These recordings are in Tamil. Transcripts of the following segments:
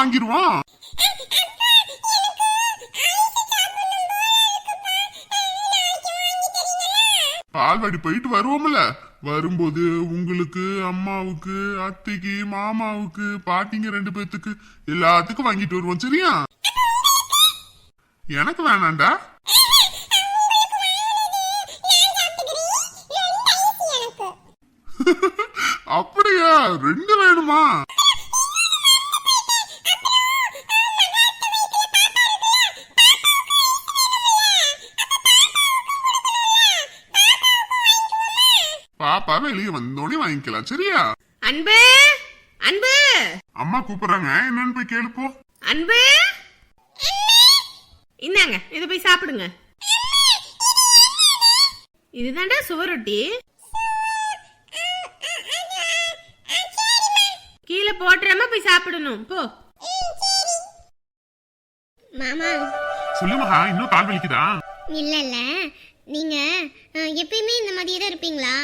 வாங்கிடுவான். வாங்கிடுவோம் பால்வாடி போயிட்டு வருவோம்ல. வரும்போது உங்களுக்கு அம்மாவுக்கு அத்தைக்கு மாமாவுக்கு பாட்டிங்க ரெண்டு பேத்துக்கு எல்லாத்துக்கும் வாங்கிட்டு வருவோம் சரியா? எனக்கு வேணாண்டா. அப்படியா? ரெண்டு வேணுமா? பாப்பா வெளியே வந்தோடனே வாங்கிக்கலாம் சரியா? அன்பு அன்பு. அம்மா கூப்பிடுறாங்க. என்னன்னு போய் கேளுப்போ அன்பு. இந்தாங்க இதை போய் சாப்பிடுங்க. இதுதான்டா சுவரொட்டி கீழே போட்டுறாம போய் சாப்பிடணும். போ. மாமா. சொல்லு மகா இன்னும் கால் வலிக்குதா? இல்ல இல்ல. நீங்க எப்பயுமே இந்த மாதிரியே தான் இருப்பீங்களா?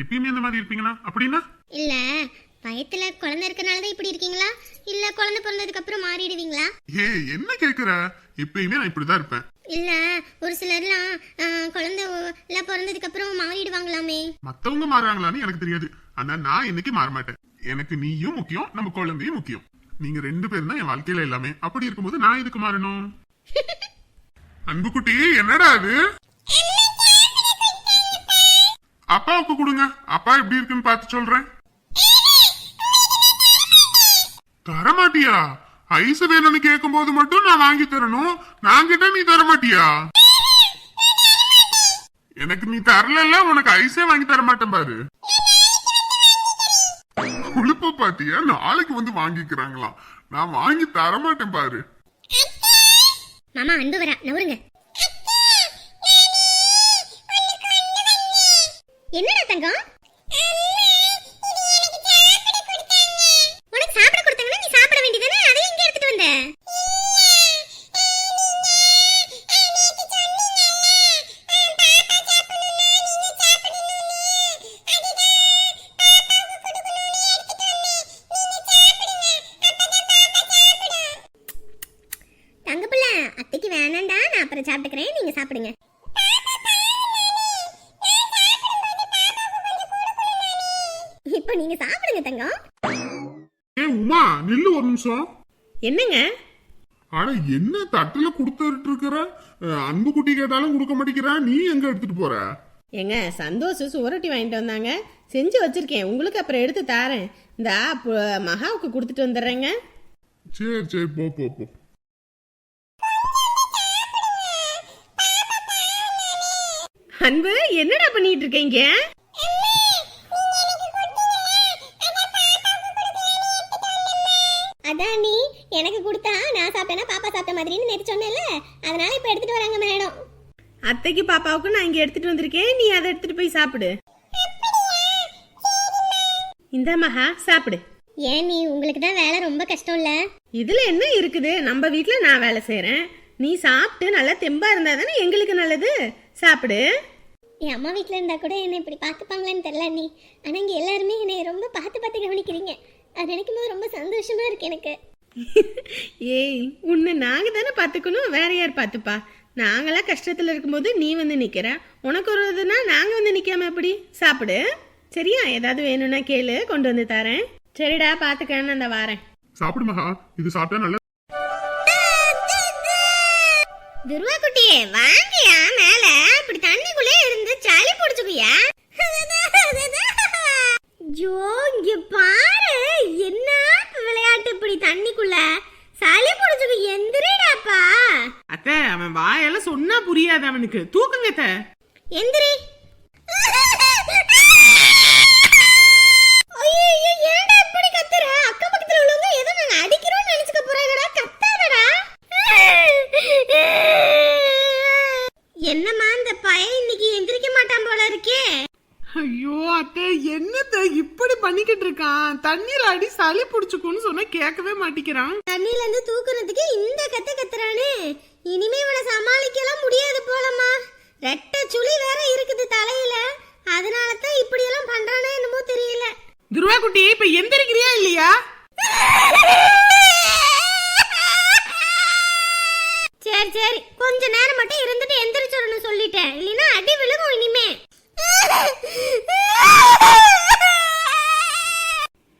எப்பயுமே இந்த மாதிரி இருப்பீங்களா? அப்படின்னா இல்ல வயத்துல குழந்தை இருக்கனால தான் இப்படி இருக்கீங்களா? இல்ல குழந்தை பிறந்ததுக்கு அப்புறம் மாறிடுவீங்களா? ஏ என்ன கேக்குற? எப்பயுமே நான் இப்படிதான் இருப்பேன். இல்ல ஒரு சிலர்லாம் குழந்தை எல்லாம் பிறந்ததுக்கு அப்புறம் மாறிடுவாங்களாமே. மத்தவங்க மாறுறாங்களான்னு எனக்கு தெரியாது. ஆனா நான் இன்னைக்கு மாற மாட்டேன் எனக்கு நீயும் முக்கியம் நம்ம குழந்தையும் முக்கியம். நீங்க ரெண்டு பேரும் தான் என் வாழ்க்கையில எல்லாமே. அப்படி இருக்கும்போது நான் எதுக்கு மாறணும்? அன்புக்குட்டி என்னடா அது? அப்பாவுக்கு கொடுங்க. அப்பா எப்படி இருக்குன்னு பார்த்து சொல்றேன். தரமாட்டியா? ஐஸ் வேணும்னு கேட்கும் போது மட்டும் நான் வாங்கி தரணும். நான் கிட்ட நீ தரமாட்டியா? எனக்கு நீ தரல உனக்கு ஐஸே வாங்கி தர மாட்டேன் பாரு. உழுப்பு பாத்தியா நாளைக்கு வந்து வாங்கிக்கிறாங்களாம். நான் வாங்கி தர மாட்டேன் பாரு. மாமா அன்பு வரா நவருங்க என்னடா தங்கம்? இப்போ நீங்க சாப்பிடுங்க தங்கம். ஏ உமா நில்லு ஒரு நிமிஷம். என்னங்க? ஆனா என்ன தட்டுல கொடுத்துட்டு இருக்கிற அன்பு குட்டி கேட்டாலும் கொடுக்க மாட்டேங்கிறா நீ எங்க எடுத்துட்டு போற? ஏங்க சந்தோஷ் சுவரொட்டி வாங்கிட்டு வந்தாங்க. செஞ்சு வச்சிருக்கேன். உங்களுக்கு அப்புறம் எடுத்து தாரேன். இந்த மகாவுக்கு கொடுத்துட்டு வந்துடுறேங்க. சரி சரி போ போ போ. அன்பு என்னடா பண்ணிட்டு இருக்கீங்க அதான் நீ எனக்கு கொடுத்தா நான் சாப்பிட்டேன்னா பாப்பா நேற்று சொன்னேன்ல அதனால இப்போ எடுத்துட்டு வராங்க மேடம். அத்தைக்கு பாப்பாவுக்கு நான் இங்க எடுத்துட்டு வந்திருக்கேன். நீ அதை எடுத்துட்டு போய் சாப்பிடு. இந்த மகா சாப்பிடு. ஏன் நீ உங்களுக்கு தான் வேலை ரொம்ப கஷ்டம் இல்ல இதுல என்ன இருக்குது? நம்ம வீட்ல நான் வேலை செய்றேன். நீ சாப்பிட்டு நல்லா தெம்பா இருந்தா தானே எங்களுக்கு நல்லது? சாப்பிடு. என் அம்மா வீட்டில் இருந்தா கூட என்னை இப்படி பார்த்துப்பாங்களேன்னு தெரியல நீ ஆனால் இங்கே எல்லாருமே என்னை ரொம்ப பார்த்து பார்த்து கவனிக்கிறீங்க. அது நினைக்கும் போது ரொம்ப சந்தோஷமா இருக்கு எனக்கு. ஏய் உன்னை நாங்க தானே பாத்துக்கணும் வேற யார் பாத்துப்பா நாங்களாம் கஷ்டத்துல இருக்கும்போது நீ வந்து நிக்கிற. உனக்கு ஒரு இதுனா நாங்க வந்து நிக்காம எப்படி? சாப்பிடு. சரியா? ஏதாவது வேணும்னா கேளு கொண்டு வந்து தரேன். சரிடா பாத்துக்கன்னு அந்த வாரேன். சாப்பிடு மகா. இது சாப்பிட்டா நல்ல துருவா குட்டியே வாங்கியா மேல? இப்படி தண்ணிக்குள்ளே இருந்து சளி பிடிச்சுக்குயா ஜோ இங்க பாரு என்ன விளையாட்டு இப்படி தண்ணிக்குள்ள சளி பிடிச்சுக்கு எந்திரிடாப்பா அத்தை அவன் வாயெல்லாம் சொன்னா புரியாது அவனுக்கு தூக்குங்க அத்தை எந்திரி ஐயோ ஏன்டா இப்படி கத்துற அக்கம் பக்கத்துல உள்ளவங்க ஏதோ நாங்க அடிக்கிறோம்னு நினைச்சுக்க போறாங்கடா. கத்தாதடா. என்னம்மா இந்த பையன் இன்னைக்கு எந்திரிக்க மாட்டான் போல இருக்கே? ஐயோ அத்தை என்னத்த இப்படி பண்ணிக்கிட்டு இருக்கான்? தண்ணீர் அடி சளி பிடிச்சுக்குன்னு சொன்னா கேட்கவே மாட்டேங்கிறான். தண்ணியில இருந்து தூக்குறதுக்கு இந்த கத்து கத்துறானே. இனிமே இவனை சமாளிக்கலாம் முடியாது போலம்மா. ரெட்ட சுழி வேற இருக்குது தலையில. அதனால தான் இப்படி எல்லாம் பண்றானே என்னமோ தெரியல. துருவா குட்டி இப்ப எந்திரிக்கிறியா இல்லையா? சரி சரி. கொஞ்ச நேரம் மட்டும் இருந்துட்டு எந்திரிச்சிடணும் சொல்லிட்டேன். இல்லைன்னா அடி விழுகும் இனிமே.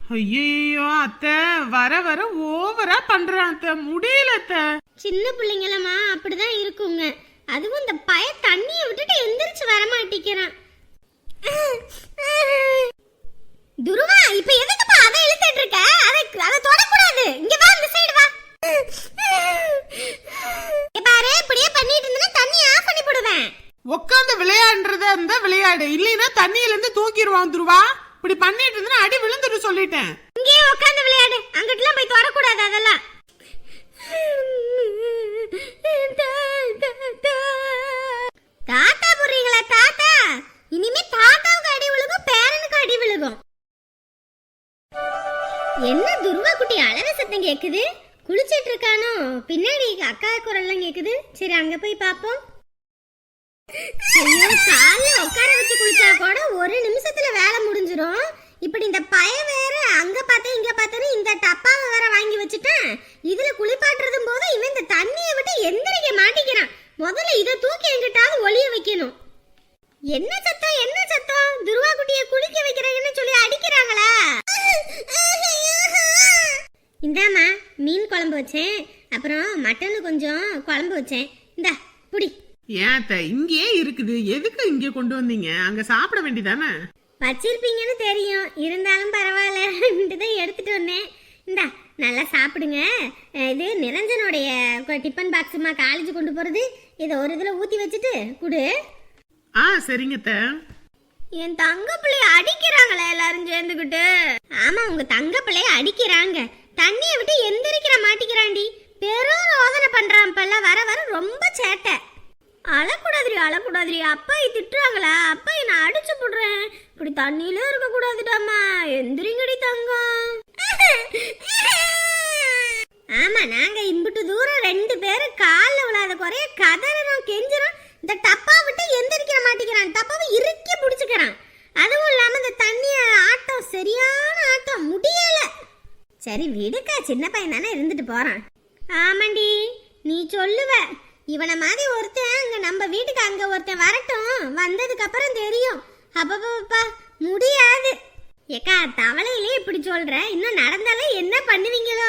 ஐயோ அத்தை. வர வர ஓவரா பண்றான் அத்தை. முடியல அத்தை. சின்ன பிள்ளைங்களம்மா அப்படிதான் இருக்குங்க. அதுவும் இந்த பய தண்ணியை விட்டுட்டு எந்திரிச்சு வர மாட்டேங்கிறான். துருவா இப்ப எதுக்குப்பா அதை இழுத்துட்டு இருக்க? அதை அதை தொடக்கூடாது. இங்க வா இந்த சைடு வா. பாரு இப்படியே பண்ணிட்டு இருந்தா தண்ணி ஆஃப் பண்ணி போடுவேன். உட்காந்து விளையாடுறதா இருந்தா விளையாடு. இல்லைன்னா தண்ணியில இருந்து தூக்கிடுவான் துருவா. இப்படி பண்ணிட்டு இருந்தா அடி விழுந்துட்டு சொல்லிட்டேன். இங்கேயே உட்காந்து விளையாடு. அங்கிட்டலாம் போய் தொடக்கூடாது அதெல்லாம். தாத்தா போடுறீங்களா தாத்தா? இனிமே தாத்தாவுக்கு அடி விழுகும் பேரனுக்கு அடி விழுகும். என்ன துருவா குட்டி அழற சத்தம் கேக்குது? குளிச்சிட்டு இருக்கானோ? பின்னாடி அக்கா குரல்லாம் கேக்குது. சரி அங்க போய் பாப்போம் ஐயோ கால்ல உட்கார வச்சு குளிச்சா கூட ஒரு நிமிஷத்துல வேலை முடிஞ்சிரும். இப்படி இந்த பய வேற அங்க பார்த்தேன் இங்க பார்த்தேன்னு இந்த டப்பாவை வேற வாங்கி வச்சுட்டேன். இதுல குளிப்பாட்டுறதும் போது இவன் இந்த தண்ணியை விட்டு எந்திரிக்க மாட்டேங்கிறான். முதல்ல இதை தூக்கி எங்கிட்டாவது ஒளிய வைக்கணும். என்ன சத்தம் என்ன சத்தம்? துருவா குட்டியை குளிக்க வைக்கிறாங்கன்னு சொல்லி அடிக்கிறாங்களா? இந்தாம்மா மீன் குழம்பு வச்சேன். அப்புறம் மட்டன் கொஞ்சம் குழம்பு வச்சேன். இந்தா புடி. ஏன் இங்கேயே இருக்குது. எதுக்கு இங்க கொண்டு வந்தீங்க? அங்க சாப்பிட வேண்டியதானே? வச்சிருப்பீங்கன்னு தெரியும். இருந்தாலும் பரவாயில்ல தான் எடுத்துட்டு வந்தேன். இந்தா நல்லா சாப்பிடுங்க. இது நிரஞ்சனுடைய டிஃபன் பாக்ஸுமா காலேஜ் கொண்டு போறது? இதை ஒரு இதில் ஊற்றி வச்சுட்டு குடு. ஆ சரிங்க என் தங்க பிள்ளைய அடிக்கிறாங்களே எல்லாரும் சேர்ந்துக்கிட்டு ஆமா உங்க தங்க பிள்ளைய அடிக்கிறாங்க. தண்ணியை விட்டு எந்திரிக்கிற மாட்டிக்கிறாண்டி பெரும் ரோதனை பண்றான் இப்பெல்லாம். வர வர ரொம்ப சேட்டை. அழக்கூடாதுரி அழக்கூடாதுரி அப்பா திட்டுறாங்களா? அப்பா நான் அடிச்சு போடுறேன். இப்படி தண்ணியில இருக்க கூடாதுடாமா எந்திரிங்கடி தங்கம். ஆமா நாங்க இம்பிட்டு தூரம் ரெண்டு பேரும் கால்ல விழாத குறைய கதறோம் கெஞ்சுறோம். இந்த டப்பா விட்டு எந்திரிக்கிற மாட்டேங்கிறான். டப்பாவை இறுக்கி பிடிச்சிக்கிறான். அதுவும் இல்லாம இந்த தண்ணிய ஆட்டம் சரியான ஆட்டம் முடியல. சரி விடுக்கா சின்ன பையன் தானே இருந்துட்டு போறான். ஆமாண்டி நீ சொல்லுவ. இவனை மாதிரி ஒருத்தன் அங்க நம்ம வீட்டுக்கு அங்க ஒருத்தன் வரட்டும். வந்ததுக்கு அப்புறம் தெரியும். அப்பப்பா முடியாது. ஏக்கா இப்படி சொல்ற? இன்னும் நடந்தாலும் என்ன பண்ணுவீங்களோ?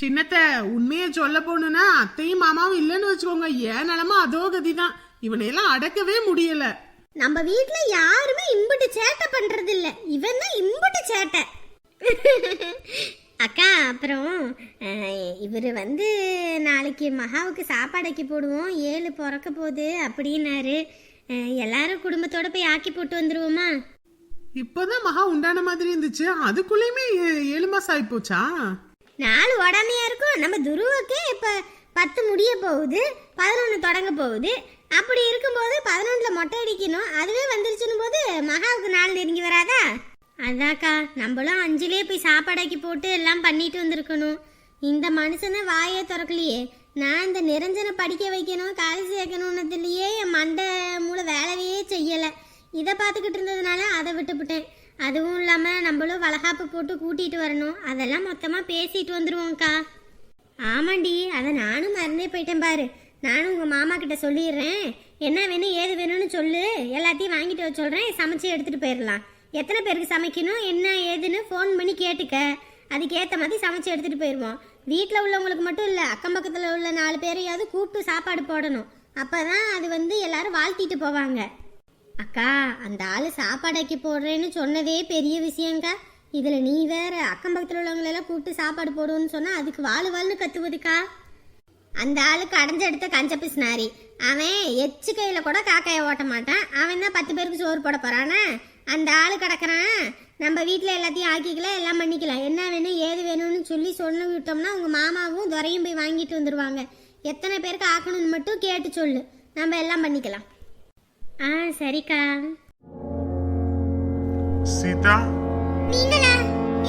சின்னத்த உண்மையை சொல்ல போகணும்னா அத்தையும் மாமாவும் இல்லைன்னு வச்சுக்கோங்க. ஏன் நிலமா அதோ கதிதான். இவனையெல்லாம் அடக்கவே முடியல. நம்ம வீட்ல யாருமே இம்புட்டு சேட்டை பண்றது இல்ல இவன் தான் இம்புட்டு சேட்டை. அக்கா அப்புறம் இவர் வந்து நாளைக்கு மகாவுக்கு சாப்பாடைக்கு போடுவோம். ஏழு பிறக்க போகுது அப்படின்னாரு. எல்லாரும் குடும்பத்தோட போய் ஆக்கி போட்டு வந்துருவோமா? இப்போதான் மகா உண்டான மாதிரி இருந்துச்சு. அதுக்குள்ளேயுமே ஏழு மாசம் ஆயிப்போச்சா? நாலு உடனே இருக்கும். நம்ம துருவுக்கு இப்ப பத்து முடிய போகுது பதினொன்று தொடங்க போகுது. அப்படி இருக்கும்போது பதினொன்றுல மொட்டை அடிக்கணும். அதுவே வந்துருச்சுன்னு போது மகாவுக்கு நாள் நெருங்கி வராதா? அதாக்கா நம்மளும் அஞ்சுலேயே போய் சாப்பாடாக்கி போட்டு எல்லாம் பண்ணிட்டு வந்திருக்கணும். இந்த மனுஷனை வாயே திறக்கலையே. நான் இந்த நிரஞ்சனை படிக்க வைக்கணும் காலேஜ் சேர்க்கணுன்னதுலேயே என் மண்டை மூளை வேலையே செய்யலை. இதை பார்த்துக்கிட்டு இருந்ததுனால அதை விட்டுவிட்டேன் அதுவும் இல்லாமல் நம்மளும் வளகாப்பு போட்டு கூட்டிகிட்டு வரணும். அதெல்லாம் மொத்தமாக பேசிட்டு வந்துடுவோம்க்கா ஆமாண்டி அதை நானும் மறந்தே போயிட்டேன் பாரு. நானும் உங்கள் மாமா கிட்ட சொல்லிடுறேன். என்ன வேணும் ஏது வேணும்னு சொல்லு. எல்லாத்தையும் வாங்கிட்டு வர சொல்கிறேன் சமைச்சு எடுத்துகிட்டு போயிடலாம். எத்தனை பேருக்கு சமைக்கணும் என்ன ஏதுன்னு ஃபோன் பண்ணி கேட்டுக்க. அதுக்கேற்ற மாதிரி சமைச்சு எடுத்துகிட்டு போயிடுவோம் வீட்டில் உள்ளவங்களுக்கு மட்டும் இல்லை அக்கம் பக்கத்தில் உள்ள நாலு பேரையாவது கூப்பிட்டு சாப்பாடு போடணும். அப்போ தான் அது வந்து எல்லாரும் வாழ்த்திட்டு போவாங்க. அக்கா அந்த ஆள் சாப்பாடாக்கி போடுறேன்னு சொன்னதே பெரிய விஷயங்க்கா இதில் நீ வேற அக்கம் பக்கத்தில் உள்ளவங்களெல்லாம் கூப்பிட்டு சாப்பாடு போடுவோன்னு சொன்னால் அதுக்கு வாழ் வாழ்னு கத்துவதுக்கா? அந்த ஆளுக்கு அடைஞ்ச எடுத்த கஞ்ச பிசினாரி அவன் எச்சு கையில் கூட காக்காயை ஓட்ட மாட்டான். அவன் தான் பத்து பேருக்கு சோறு போட போகிறானா அந்த ஆள் கிடக்குறான். நம்ம வீட்டில் எல்லாத்தையும் ஆக்கிக்கலாம் எல்லாம் பண்ணிக்கலாம் என்ன வேணும் ஏது வேணும்னு சொல்லி சொன்ன விட்டோம்னா உங்கள் மாமாவும் துறையும் போய் வாங்கிட்டு வந்துடுவாங்க எத்தனை பேருக்கு ஆக்கணும்னு மட்டும் கேட்டு சொல்லு. நம்ம எல்லாம் பண்ணிக்கலாம். ஆ சரிக்கா. சீதா? நீங்களா?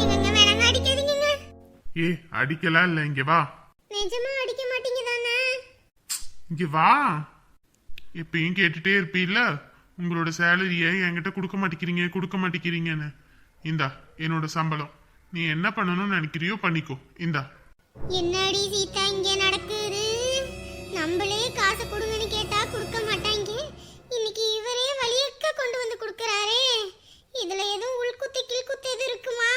எங்கங்க வேணாங்க அடிக்காதீங்க ஏ அடிக்கலாம் இல்ல இங்க வா. நிஜமா அடிக்க மாட்டீங்க தானே இங்க வா. எப்பயும் கேட்டுட்டே இருப்பீல்ல? உங்களோட சேலரிய என்கிட்ட கொடுக்க மாட்டேங்கிறீங்க கொடுக்க மாட்டேங்கிறீங்கன்னு. இந்தா என்னோட சம்பளம். நீ என்ன பண்ணணும்னு நினைக்கிறியோ பண்ணிக்கோ. இந்தா. என்னடி சீதா இங்க நடக்குது? நம்மளே காசு கொடுங்கன்னு கேட்டா கொடுக்க மாட்டாங்க இன்னைக்கு இவரே வழியக்க கொண்டு வந்து கொடுக்கறாரே இதுல எதுவும் உள்குத்து கிழ்குத்து எது இருக்குமா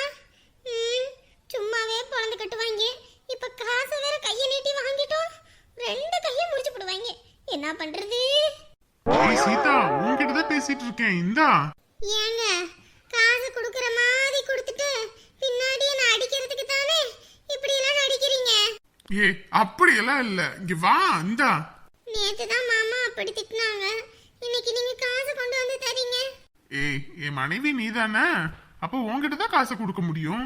பேசிட்டு இருக்கேன் இந்தா. ஏங்க காசு கொடுக்குற மாதிரி கொடுத்துட்டு பின்னாடி என்ன அடிக்கிறதுக்கு தானே இப்படி எல்லாம் நடிக்கிறீங்க? ஏ அப்படியெல்லாம் இல்ல. இங்க வா இந்தா. நேத்து தான் மாமா அப்படி திட்டினாங்க. இன்னைக்கு நீங்க காசு கொண்டு வந்து தரீங்க? ஏய் என் மனைவி நீ தானே அப்போ உன்கிட்ட தான் காசை கொடுக்க முடியும்.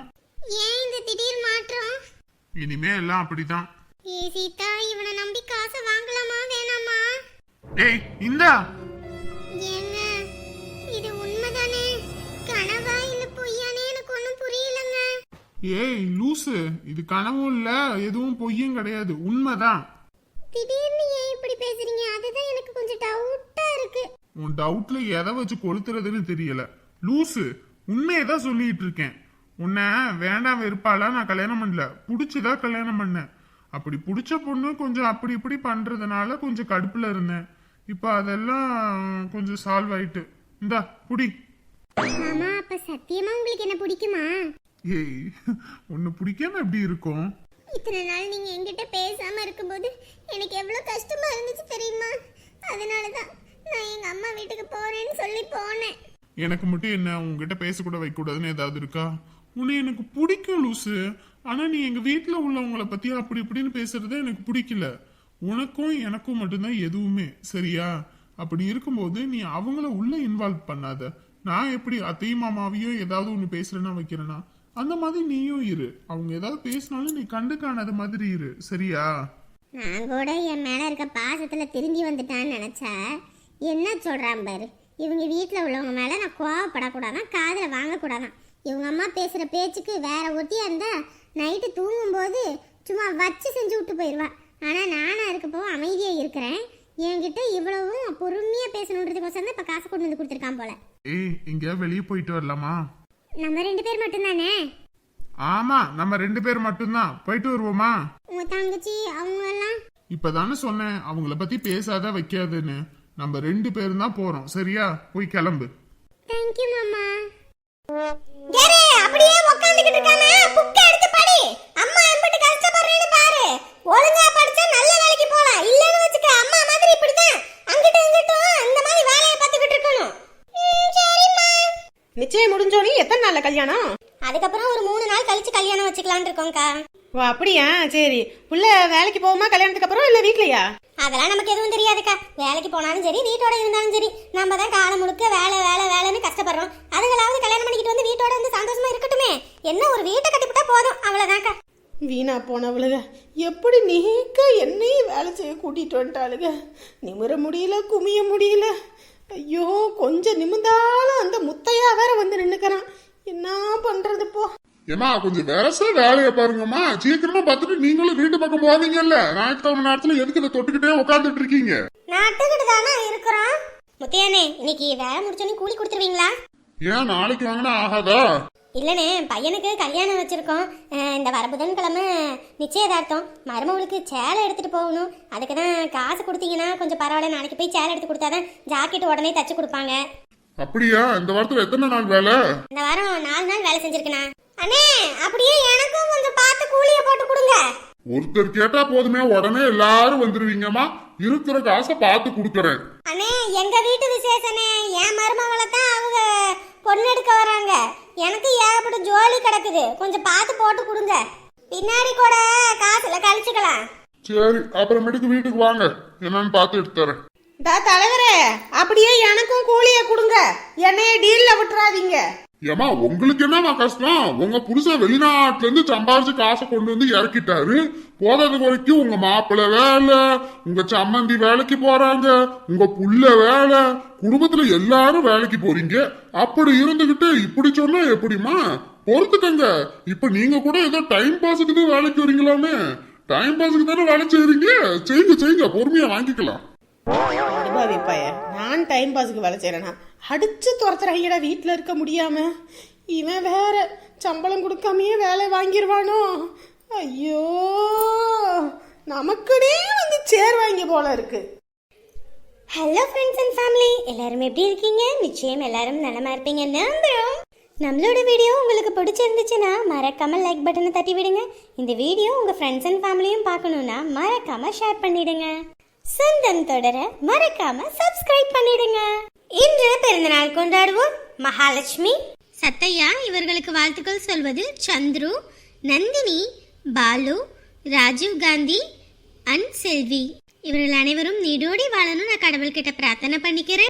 ஏன் இந்த திடீர் மாற்றம்? இனிமே எல்லாம் அப்படிதான். ஏ சீதா இவனை நம்பி காசை வாங்கலாமா வேணாமா? ஏய் இந்தா. ஏய் லூசு. இது கனவும் இல்ல எதுவும் பொய்யும் கிடையாது. உண்மைதான். திடீர்னு ஏன் இப்படி பேசுறீங்க? அதுதான் எனக்கு கொஞ்சம் டவுட்டா இருக்கு. உன் டவுட்ல எதை வச்சு கொளுத்துறதுன்னு தெரியல. லூசு உண்மையை தான் சொல்லிட்டு இருக்கேன். உன்னை வேண்டாம் வெறுப்பால நான் கல்யாணம் பண்ணல. புடிச்சுதான் கல்யாணம் பண்ணேன் அப்படி பிடிச்ச பொண்ணு கொஞ்சம் அப்படி இப்படி பண்றதுனால கொஞ்சம் கடுப்புல இருந்தேன். இப்போ அதெல்லாம் கொஞ்சம் சால்வ் ஆயிட்டு. இந்தா புடி. மாமா அப்ப சத்தியமா உங்களுக்கு என்ன பிடிக்குமா? ஏய் உன்னை பிடிக்காம எப்படி இருக்கும்? இத்தனை நாள் நீங்க என்கிட்ட பேசாம இருக்கும்போது எனக்கு எவ்வளவு கஷ்டமா இருந்துச்சு தெரியுமா? அதனால தான் நான் எங்க அம்மா வீட்டுக்கு போறேன்னு சொல்லி போனேன். எனக்கு மட்டும் என்ன உங்ககிட்ட பேசக்கூட வைக்கக்கூடாதுன்னு ஏதாவது இருக்கா? உன்னை எனக்கு பிடிக்கும் லூசு. ஆனா நீ எங்க வீட்ல உள்ளவங்கள பத்தி அப்படி இப்படின்னு பேசுறது எனக்கு பிடிக்கல. உனக்கும் எனக்கும் மட்டும்தான் எதுவுமே சரியா? அப்படி இருக்கும்போது நீ அவங்கள உள்ள இன்வால்வ் பண்ணாத. நான் எப்படி அத்தையும் மாமாவையும் ஏதாவது ஒண்ணு பேசுறேன்னா வைக்கிறேன்னா அந்த மாதிரி நீயும் இரு. அவங்க ஏதாவது பேசினாலும் நீ கண்டு காணாத மாதிரி இரு. சரியா? நான் கூட என் மேல இருக்க பாசத்துல திரும்பி வந்துட்டான்னு நினைச்சா என்ன சொல்றான் பாரு? இவங்க வீட்டில் உள்ளவங்க மேல நான் கோவப்படக்கூடாதான் காதுல வாங்கக்கூடாதான். இவங்க அம்மா பேசுற பேச்சுக்கு வேற ஒட்டியா இருந்தா நைட்டு தூங்கும்போது சும்மா வச்சு செஞ்சு விட்டு போயிடுவா ஆனா நானா இருக்கப்போ அமைதியா இருக்கிறேன். என்கிட்ட இவ்வளவும் பொறுமையா பேசணுன்றதுக்கோசரம் தான் இப்ப காசு கொண்டு வந்து கொடுத்துருக்கான் போல. ஏய் எங்கேயா வெளியே போயிட்டு வரலாமா? நம்ம ரெண்டு பேர் மட்டும்தானே? ஆமா நம்ம ரெண்டு பேர் மட்டும்தான். போயிட்டு வருவோமா? உங்க தங்கச்சி அவங்க எல்லாம் இப்பதானே சொன்னேன். அவங்கள பத்தி பேசாத வைக்காதுன்னு. நம்ம ரெண்டு பேரும் தான் போறோம். சரியா? போய் கிளம்பு. தேங்க்யூ மாமா. கேரே அப்படியே உட்கார்ந்துகிட்டு இருக்காம புக்க எடுத்து படி. அம்மா எம்பிட்டு கஷ்டப்படுறேன்னு பாரு. ஒழுங்கா படிச்சா நல்ல வேலைக்கு போலாம். இல்லன்னு வச்சுக்க அம்மா மாதிரி இப்படிதான் அங்கிட்டு இங்கிட்டும் இந்த மாதிரி வேலையை பார்த்துக்கிட்டு இருக்கணும். சரிம்மா. நிச்சயம் முடிஞ்சோனி எத்தனை நாள்ல கல்யாணம்? அதுக்கப்புறம் ஒரு மூணு நாள் கழிச்சு கல்யாணம் வச்சுக்கலாம்னு இருக்கோம்க்கா. ஓ அப்படியா? சரி. புள்ள வேலைக்கு போகுமா கல்யாணத்துக்கு அப்புறம் இல்ல வீட்லயா? அதெல்லாம் நமக்கு எதுவும் தெரியாதுக்கா. வேலைக்கு போனாலும் சரி வீட்டோட இருந்தாலும் சரி. நம்ம தான் காலம் முழுக்க வேலை வேலை வேலைன்னு கஷ்டப்படுறோம். அதுங்களாவது கல்யாணம் பண்ணிக்கிட்டு வந்து வீட்டோட வந்து சந்தோஷமா இருக்கட்டுமே. என்ன ஒரு வீட்டை கட்டிவிட்டா போதும். அவ்வளவுதான்க்கா. வீணா போனவளுக. எப்படி நீக்க என்னையும் வேலை செய்ய கூட்டிட்டு வந்துட்டாளுக? நிமிர முடியல குமிய முடியல. ஐயோ கொஞ்சம் நிமிந்தாலும் அந்த முத்தையா வேற வந்து நின்னுக்கிறான். என்ன பண்றது போ. ஏமா கொஞ்சம் விரச வேலையை பாருங்கம்மா. சீக்கிரமா பார்த்துட்டு நீங்களும் வீட்டு பக்கம் போவீங்கல்ல ஞாயிற்றுக்கிழமை நேரத்துல எதுக்கு இதை தொட்டுக்கிட்டே உட்காந்துட்டு இருக்கீங்க? நட்டுக்கிட்டு தானே இருக்கிறோம். முத்தையானே இன்னைக்கு வேலை முடிச்சோன்னே கூலி கொடுத்துருவீங்களா? ஏன் நாளைக்கு வாங்கினா ஆகாதா? இல்லைண்ணே பையனுக்கு கல்யாணம் வச்சிருக்கோம். இந்த வர புதன்கிழமை நிச்சயதார்த்தம். மருமவளுக்கு சேலை எடுத்துட்டு போகணும். அதுக்கு தான் காசு கொடுத்தீங்கன்னா கொஞ்சம் பரவாயில்ல. நாளைக்கு போய் சேலை எடுத்து கொடுத்தாதான் ஜாக்கெட் உடனே தச்சு கொடுப்பாங்க. அப்படியா? இந்த வாரத்துல எத்தனை நாள் வேலை? இந்த வாரம் நாலு நாள் வேலை செஞ்சிருக்கேண்ணா. அண்ணே அப்படியே எனக்கும் கொஞ்சம் பார்த்து கூலியை போட்டு கொடுங்க. ஒருத்தர் கேட்டா போதுமே உடனே எல்லாரும் வந்துருவீங்கம்மா. இருக்கிற காசை பார்த்து கொடுக்கறேன். அண்ணே எங்க வீட்டு விசேஷனே என் மருமகளை தான் அவங்க பொண்ணு எடுக்க வராங்க. எனக்கு ஏகப்பட்ட ஜோலி கிடக்குது. கொஞ்சம் பார்த்து போட்டு கொடுங்க. பின்னாடி கூட காசுல கழிச்சுக்கலாம். சரி அப்புறமேட்டுக்கு வீட்டுக்கு வாங்க. என்னன்னு பார்த்து எடுத்து தரேன். டா தலைவரே அப்படியே எனக்கும் கூலிய கொடுங்க. என்னைய டீல்ல விட்டுறாதீங்க. ஏமா உங்களுக்கு என்னமா கஷ்டம்? உங்க புருஷன் வெளிநாட்டுல இருந்து சம்பாரிச்சு காசை கொண்டு வந்து இறக்கிட்டாரு. போறது வரைக்கும் உங்க மாப்பிள்ள வேலை உங்க சம்மந்தி வேலைக்கு போறாங்க உங்க புள்ள வேலை. குடும்பத்துல எல்லாரும் வேலைக்கு போறீங்க. அப்படி இருந்துகிட்டு இப்படி சொன்னா எப்படிமா பொறுத்துக்கங்க. இப்ப நீங்க கூட ஏதோ டைம் பாஸுக்கு தான் வேலைக்கு வரீங்களாமே. டைம் பாஸுக்கு தானே வேலை செய்யறீங்க செய்யுங்க செய்யுங்க. பொறுமையா வாங்கிக்கலாம். அனுபவி பையன் நான் டைம் பாஸுக்கு வேலை செய்யறேனா அடிச்சு துரத்துறாங்கடா வீட்டில் இருக்க முடியாம. இவன் வேற சம்பளம் கொடுக்காமயே வேலை வாங்கிடுவானோ ஐயோ நமக்குடே வந்து சேர் வாங்கி போல இருக்கு. ஹலோ ஃப்ரெண்ட்ஸ் அண்ட் ஃபேமிலி எல்லாரும் எப்படி இருக்கீங்க? நிச்சயம் எல்லாரும் நலமா இருப்பீங்க நம்புறோம். நம்மளோட வீடியோ உங்களுக்கு பிடிச்சிருந்துச்சுன்னா மறக்காம லைக் பட்டனை தட்டி விடுங்க இந்த வீடியோ உங்க ஃப்ரெண்ட்ஸ் அண்ட் ஃபேமிலியும் பார்க்கணும்னா மறக்காம ஷேர் பண்ணிடுங்க. சொந்தம் தொடர மறக்காம சப்ஸ்கிரைப் பண்ணிடுங்க. இன்று பிறந்தநாள் கொண்டாடுவோம். மகாலட்சுமி சத்தையா இவர்களுக்கு வாழ்த்துக்கள் சொல்வது சந்துரு நந்தினி பாலு ராஜீவ் காந்தி அண்ட் செல்வி இவர்கள் அனைவரும் நீடோடி வாழணும் நான் கடவுள்கிட்ட பிரார்த்தனை பண்ணிக்கிறேன்.